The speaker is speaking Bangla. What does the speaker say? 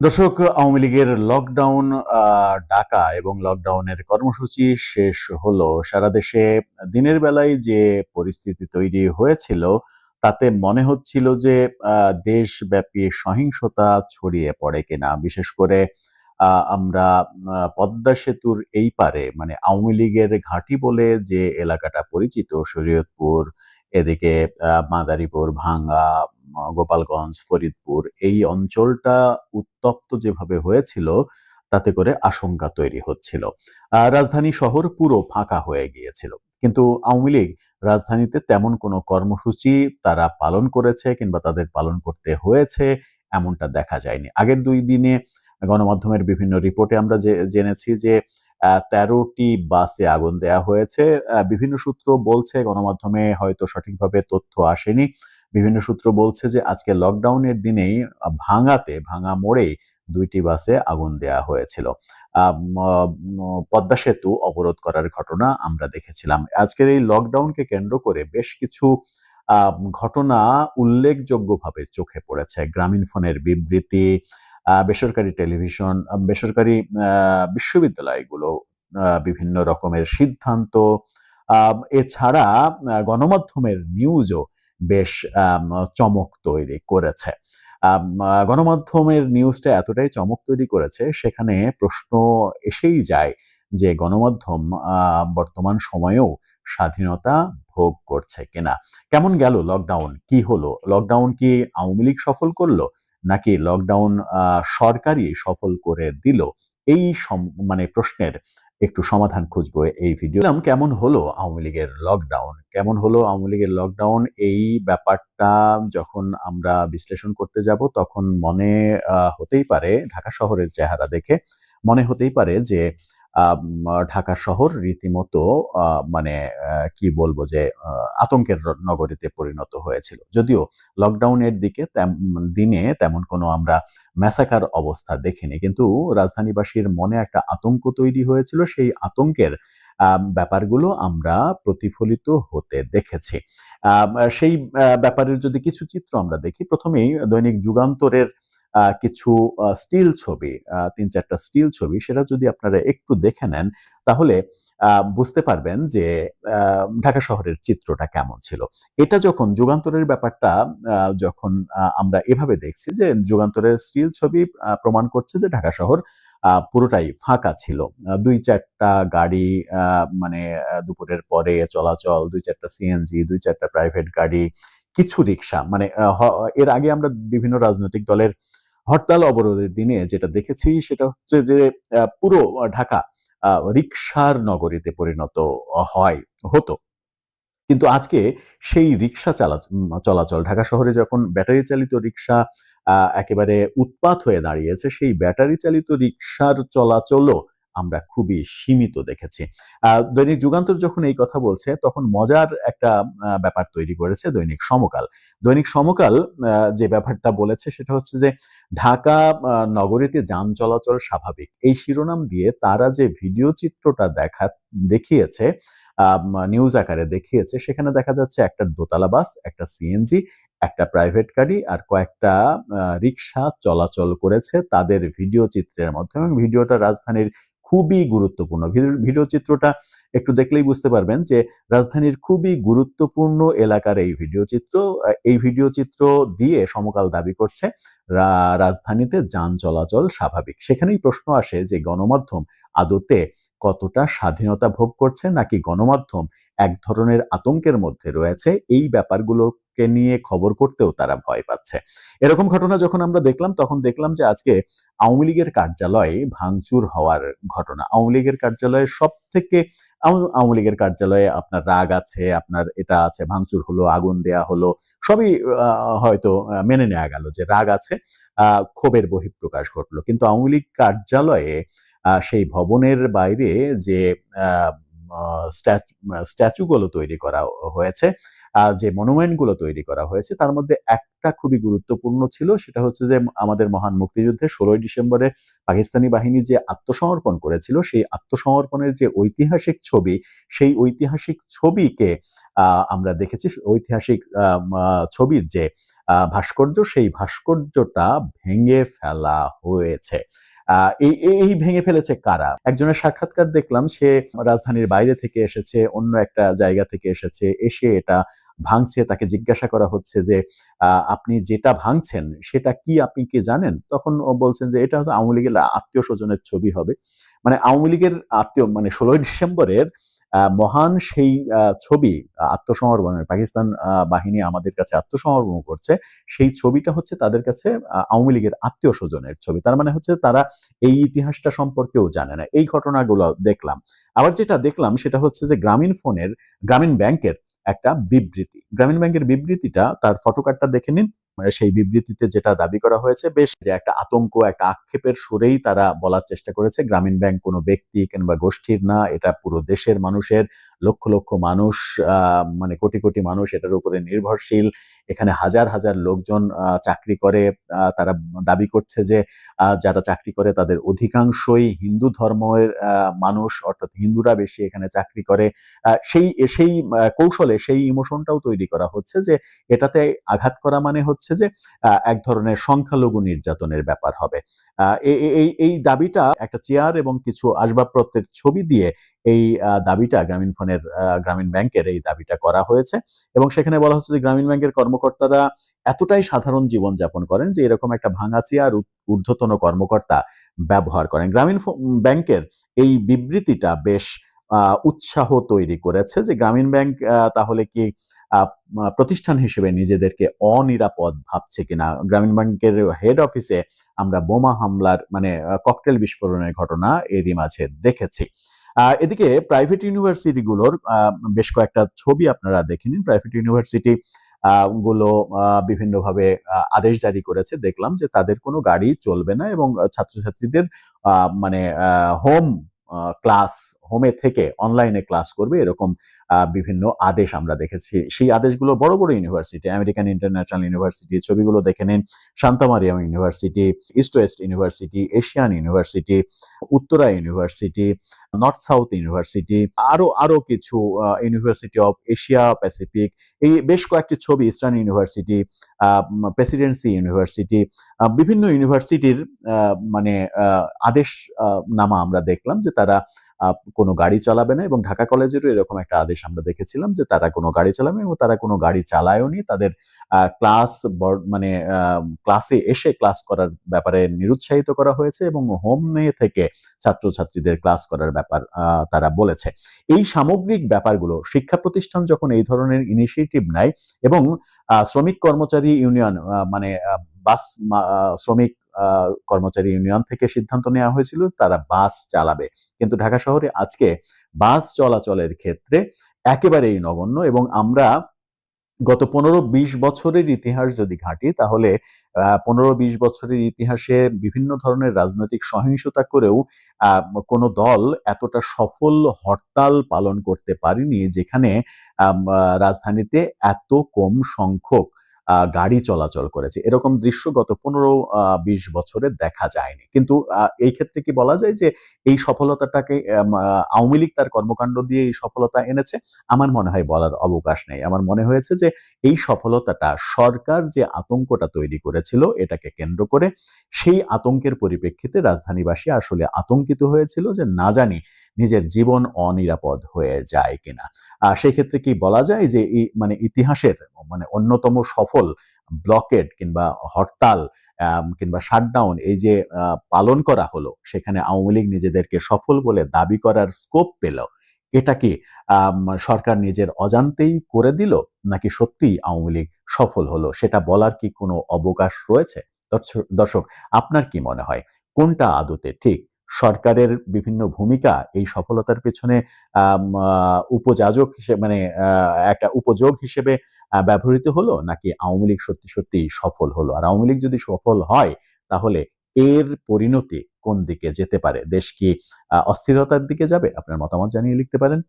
দর্শক, আওয়ামী লীগের লকডাউন ডাকা এবং লকডাউনের কর্মসূচি শেষ হলো। সারা দেশে দিনের বেলায় যে পরিস্থিতি তৈরি হয়েছিল, তাতে মনে হচ্ছিল যে দেশব্যাপী সহিংসতা ছড়িয়ে পড়ে কিনা। বিশেষ করে আমরা পদ্মা সেতুর এই পারে মানে আওয়ামী লীগের ঘাঁটি বলে যে এলাকাটা পরিচিত, শরীয়তপুর, এদিকে মাদারীপুর, ভাঙ্গা গোপালগঞ্জ, ফরিদপুর, এই অঞ্চলটা উত্তপ্ত যেভাবে হয়েছিল, তাতে করে আশঙ্কা তৈরি হচ্ছিল। রাজধানী শহর পুরো ফাঁকা হয়ে গিয়েছিল। কিন্তু আওয়ামী লীগ রাজধানীতে তেমন কোনো কর্মসূচি তারা পালন করেছে কিংবা তাদের পালন করতে হয়েছে এমনটা দেখা যায়নি। আগের দুই দিনে গণমাধ্যমের বিভিন্ন রিপোর্টে আমরা যে জেনেছি যে তেরোটি বাসে আগুন দেয়া হয়েছে। বিভিন্ন সূত্র বলছে গণমাধ্যমে হয়তো সঠিকভাবে তথ্য আসেনি। বিভিন্ন সূত্র বলছে যে আজকে লকডাউনের দিনেই ভাঙাতে, ভাঙা মোড়ে দুইটি বাসে আগুন দেয়া হয়েছিল। পদ্মা সেতু অবরোধ করার ঘটনা আমরা দেখেছিলাম। আজকের এই লকডাউনকে কেন্দ্র করে বেশ কিছু ঘটনা উল্লেখযোগ্যভাবে চোখে পড়েছে। গ্রামীণ ফোনের বিবৃতি বেসরকারি টেলিভিশন বেসরকারি বিশ্ববিদ্যালয়গুলো বিভিন্ন রকমের সিদ্ধান্ত এছাড়া গণমাধ্যমের নিউজও বেশ চমক তৈরি করেছে। গণমাধ্যমের নিউজটা এতটাই চমক তৈরি করেছে, সেখানে প্রশ্ন এসেই যায় যে গণমাধ্যম বর্তমান সময়েও স্বাধীনতা ভোগ করছে কিনা। কেমন গেল লকডাউন? কি হলো? লকডাউন কি আওয়ামী লীগ সফল করল? নাকি লকডাউন সরকারই সফল করে দিল? এই মানে প্রশ্নের একটু সমাধান খুঁজবো এই ভিডিও কেমন হলো আওয়ামী লীগের লকডাউন কেমন হলো আওয়ামী লীগের লকডাউন এই ব্যাপারটা যখন আমরা বিশ্লেষণ করতে যাব, তখন মনে হতেই পারে ঢাকা শহরের চেহারা দেখে। মনে হতেই পারে যে ঢাকা শহর রীতিমতো মানে কি বলব যে আতঙ্কের নগরীতে পরিণত হয়েছিল। যদিও লকডাউনের দিকে দিনে তেমন কোনো আমরা ম্যাসাকার অবস্থা দেখিনি। কিন্তু রাজধানীবাসীর মনে একটা আতঙ্ক তৈরি হয়েছিল। সেই আতঙ্কের ব্যাপারগুলো আমরা প্রতিফলিত হতে দেখেছি। সেই ব্যাপারের যদি কিছু চিত্র আমরা দেখি, প্রথমেই দৈনিক যুগান্তরের কিছু স্টিল ছবি তিন চারটা স্টিল ছবি, সেটা যদি আপনারা একটু দেখে নেন, তাহলে বুঝতে পারবেন যে ঢাকা শহরের চিত্রটা কেমন ছিল। এটা যখন যুগান্তরের ব্যাপারটা যখন আমরা এভাবে দেখছি যে, যুগান্তরের স্টিল ছবি প্রমাণ করছে যে, ঢাকা শহর পুরোটাই ফাঁকা ছিল। দুই চারটা গাড়ি মানে দুপুরের পরে চলাচল, দুই চারটা সিএনজি দুই চারটা প্রাইভেট গাড়ি, কিছু রিক্সা মানে এর আগে আমরা বিভিন্ন রাজনৈতিক দলের হরতাল অবরোধের দিনে যেটা দেখেছি সেটা হচ্ছে যে পুরো ঢাকা রিক্সার নগরীতে পরিণত হয়, হতো। কিন্তু আজকে সেই রিক্সা চালা, চলাচল, ঢাকা শহরে যখন ব্যাটারি চালিত রিক্সা একেবারে উৎপাত হয়ে দাঁড়িয়েছে, সেই ব্যাটারি চালিত রিক্সার চলাচলও আমরা খুবই সীমিত দেখেছি। দৈনিক যুগান্তর যখন এই কথা বলছে, তখন মজার একটা ব্যাপার তৈরি করেছে দৈনিক সমকাল। দৈনিক সমকাল যে ব্যাপারটা বলেছে সেটা হচ্ছে যে, ঢাকা নগরীতে যান চলাচল স্বাভাবিক। এই শিরোনাম দিয়ে তারা যে ভিডিও চিত্রটা দেখা, দেখিয়েছে নিউজ আকারে দেখিয়েছে, সেখানে দেখা যাচ্ছে একটা দোতলা বাস, একটা সিএনজি একটা প্রাইভেট গাড়ি আর কয়েকটা রিক্সা চলাচল করেছে তাদের ভিডিও চিত্রের মাধ্যমে। ভিডিওটা রাজধানীর খুবই গুরুত্বপূর্ণ। ভিডিও- চিত্রটা একটু দেখলেই বুঝতে পারবেন যে রাজধানীর খুবই গুরুত্বপূর্ণ এলাকার এই ভিডিও চিত্র এই ভিডিও চিত্র দিয়ে সমকাল দাবি করছে রাজধানীতে যান চলাচল স্বাভাবিক। সেখানেই প্রশ্ন আসে যে গণমাধ্যম আদতে কতটা স্বাধীনতা ভোগ করছে নাকি গণমাধ্যম এক ধরনের আতঙ্কের মধ্যে রয়েছে? এই ব্যাপারগুলোকে নিয়ে খবর করতেও তারা ভয় পাচ্ছে। এরকম ঘটনা যখন আমরা দেখলাম, তখন দেখলাম যে আজকে আওয়ামী লীগের কার্যালয়ে ভাঙচুর হওয়ার ঘটনা। আওয়ামী লীগের কার্যালয়ে সব থেকে আওয়ামী লীগের কার্যালয়ে আপনার রাগ আছে, আপনার এটা আছে, ভাঙচুর হলো, আগুন দেয়া হলো, সবই হয়তো মেনে নেওয়া গেল যে রাগ আছে ক্ষোভের বহিঃপ্রকাশ ঘটলো। কিন্তু আওয়ামী লীগ কার্যালয়ে সেই ভবনের বাইরে যে স্ট্যাচুগুলো তৈরি করা হয়েছে। যে মনুমেন্টগুলো তৈরি করা হয়েছে, তার মধ্যে একটা খুবই গুরুত্বপূর্ণ ছিল, সেটা হচ্ছে যে আমাদের মহান মুক্তিযুদ্ধে ষোলোই ডিসেম্বরে পাকিস্তানি বাহিনী যে আত্মসমর্পণ করেছিল, সেই আত্মসমর্পণের যে ঐতিহাসিক ছবি, সেই ঐতিহাসিক ছবিকে আমরা দেখেছি, ঐতিহাসিক ছবির যে ভাস্কর্য, সেই ভাস্কর্যটা ভেঙে ফেলা হয়েছে। এই ভেঙে ফেলেছে কারা? একজনের সাক্ষাৎকার দেখলাম, সে রাজধানীর বাইরে থেকে এসেছে, অন্য একটা জায়গা থেকে এসেছে, এসে এটা ভাঙছে, তাকে জিজ্ঞাসা করা হচ্ছে যে আপনি যেটা ভাঙছেন, সেটা কি আপনি কি জানেন? তখন বলছেন যে, এটা হয়তো আওয়ামী লীগের আত্মীয় স্বজনের ছবি হবে। মানে আওয়ামী লীগের আত্মীয় মানে ষোলোই ডিসেম্বরের মহান সেই ছবি আত্মসমর্পণের, পাকিস্তান বাহিনী আমাদের কাছে আত্মসমর্পণ করছে, সেই ছবিটা হচ্ছে তাদের কাছে আওয়ামী লীগের আত্মীয় স্বজনের ছবি। তার মানে হচ্ছে তারা এই ইতিহাসটা সম্পর্কেও জানে না। এই ঘটনাগুলো দেখলাম। আবার যেটা দেখলাম সেটা হচ্ছে যে গ্রামীণ ফোনের, গ্রামীণ ব্যাংকের একটা বিবৃতি। গ্রামীণ ব্যাংকের বিবৃতিটা, তার ফটোকার্ডটা দেখে নিন। সেই বিবৃতিতে যেটা দাবি করা হয়েছে, বেশ যে একটা আতঙ্ক, একটা আক্ষেপের সুরেই তারা বলার চেষ্টা করেছে। গ্রামীণ ব্যাংক কোনো ব্যক্তি কিংবা গোষ্ঠীর না, এটা পুরো দেশের মানুষের লক্ষ লক্ষ মানুষ মানে কোটি কোটি মানুষ এটার উপরে নির্ভরশীল। এখানে হাজার হাজার লোকজন চাকরি করে তারা দাবি করছে যে যারা চাকরি করে তাদের অধিকাংশই হিন্দু ধর্মের মানুষ, অর্থাৎ হিন্দুরা বেশি এখানে চাকরি করে। সেই সেই কৌশলে, সেই ইমোশনটাও তৈরি করা হচ্ছে যে, এটাতে আঘাত করা মানে হচ্ছে যে এক ধরনের সংখ্যালঘু নির্যাতনের ব্যাপার হবে। এই এই দাবিটা একটা চেয়ার এবং কিছু আসবাবপত্রের ছবি দিয়ে এই দাবিটা গ্রামীণ ফোনের গ্রামীণ ব্যাংকের এই দাবিটা করা হয়েছে এবং সেখানে বলা হচ্ছে যে গ্রামীণ ব্যাংকের কর্মকর্তারা এতটাই সাধারণ জীবন যাপন করেন যে এরকম একটা ভাঙা চেয়ার ঊর্ধ্বতন কর্মকর্তা ব্যবহার করেন। গ্রামীণ ব্যাংকের এই বিবৃতিটা বেশ উৎসাহ তৈরি করেছে যে গ্রামীণ ব্যাংক তাহলে কি প্রতিষ্ঠান হিসেবে নিজেদেরকে অনিরাপদ ভাবছে কিনা? গ্রামীণ ব্যাংকের হেড অফিসে আমরা বোমা হামলার মানে ককটেল বিস্ফোরণের ঘটনা এরই মাঝে দেখেছি। এদিকে প্রাইভেট ইউনিভার্সিটিগুলোর বেশ কয়েকটা ছবি আপনারা দেখে নিন। প্রাইভেট ইউনিভার্সিটি গুলো বিভিন্নভাবে আদেশ জারি করেছে। দেখলাম যে তাদের কোনো গাড়ি চলবে না এবং ছাত্রছাত্রীদের মানে হোম ক্লাস হোমে থেকে অনলাইনে ক্লাস করবে, এরকম বিভিন্ন আদেশ আমরা দেখেছি। সেই আদেশগুলো বড় বড় ইউনিভার্সিটি, আমেরিকান ইন্টারন্যাশনাল ইউনিভার্সিটি, ছবিগুলো দেখে নিন Shantamariam university, east west university, Asian university, Uttara university, north south university, আরও আরও কিছু ইউনিভার্সিটি অফ এশিয়া প্যাসিফিক, এই বেশ কয়েকটি ছবি ইস্টার্ন ইউনিভার্সিটি প্রেসিডেন্সি ইউনিভার্সিটি বিভিন্ন ইউনিভার্সিটির মানে আদেশ নামা আমরা দেখলাম যে তারা কোনো গাড়ি চালাবে না এবং ঢাকা কলেজেরও এরকম একটা আদেশ আমরা দেখেছিলাম যে তারা কোনো গাড়ি চালাবে এবং তারা কোনো গাড়ি চালায়ওনি তাদের ক্লাস মানে ক্লাসে এসে ক্লাস করার ব্যাপারে নিরুৎসাহিত করা হয়েছে এবং হোমে থেকে ছাত্রছাত্রীদের ক্লাস করার ব্যাপার তারা বলেছে। এই সামগ্রিক ব্যাপারগুলো শিক্ষা প্রতিষ্ঠান যখন এই ধরনের ইনিশিয়েটিভ নেয় এবং শ্রমিক কর্মচারী ইউনিয়ন মানে বাস শ্রমিক কর্মচারী ইউনিয়ন থেকে সিদ্ধান্ত নেওয়া হয়েছিল, তারা বাস চালাবে। কিন্তু ঢাকা শহরে আজকে বাস চলাচলের ক্ষেত্রে একেবারেই নগণ্য এবং আমরা গত পনেরো বিশ বছরের ইতিহাস যদি ঘাঁটি, তাহলে পনেরো বিশ বছরের ইতিহাসে বিভিন্ন ধরনের রাজনৈতিক সহিংসতা করেও কোনো দল এতটা সফল হরতাল পালন করতে পারেনি, যেখানে রাজধানীতে এত কম সংখ্যক গাড়ি চলাচল করেছে। এরকম দৃশ্য গত পনেরো বিশ বছরে দেখা যায়নি। কিন্তু এই ক্ষেত্রে কি বলা যায় যে, এই সফলতাটাকে আওয়ামী লীগ তার কর্মকাণ্ড দিয়ে এই সফলতা এনেছে? আমার মনে হয় বলার অবকাশ নেই। আমার মনে হয়েছে যে, এই সফলতাটা সরকার যে আতঙ্কটা তৈরি করেছিল এটাকে কেন্দ্র করে, সেই আতঙ্কের পরিপ্রেক্ষিতে রাজধানীবাসী আসলে আতঙ্কিত হয়েছিল যে, না জানি নিজের জীবন অনিরাপদ হয়ে যায় কিনা। আহ সেই ক্ষেত্রে কি বলা যায় যে মানে ইতিহাসের মানে অন্যতম সফল ব্লকেড কিংবা হরতাল কিংবা শাটডাউন এই যে পালন করা হলো, সেখানে আওয়ামী লীগ নিজেদেরকে সফল বলে দাবি করার স্কোপ পেল। এটা কি সরকার নিজের অজান্তেই করে দিল, নাকি সত্যিই আওয়ামী লীগ সফল হলো? সেটা বলার কি কোনো অবকাশ রয়েছে? দর্শক, আপনার কি মনে হয়? কোনটা আদতে ঠিক? সরকারের বিভিন্ন ভূমিকা এই সফলতার পেছনে উপযাজক হিসেবে মানে একটা উপযোগ হিসেবে ব্যবহৃত হলো নাকি আওয়ামী লীগ সত্যি সত্যি সফল হলো? আর আওয়ামী লীগ যদি সফল হয়, তাহলে এর পরিণতি কোন দিকে যেতে পারে? দেশ কি অস্থিরতার দিকে যাবে? আপনার মতামত জানিয়ে লিখতে পারেন।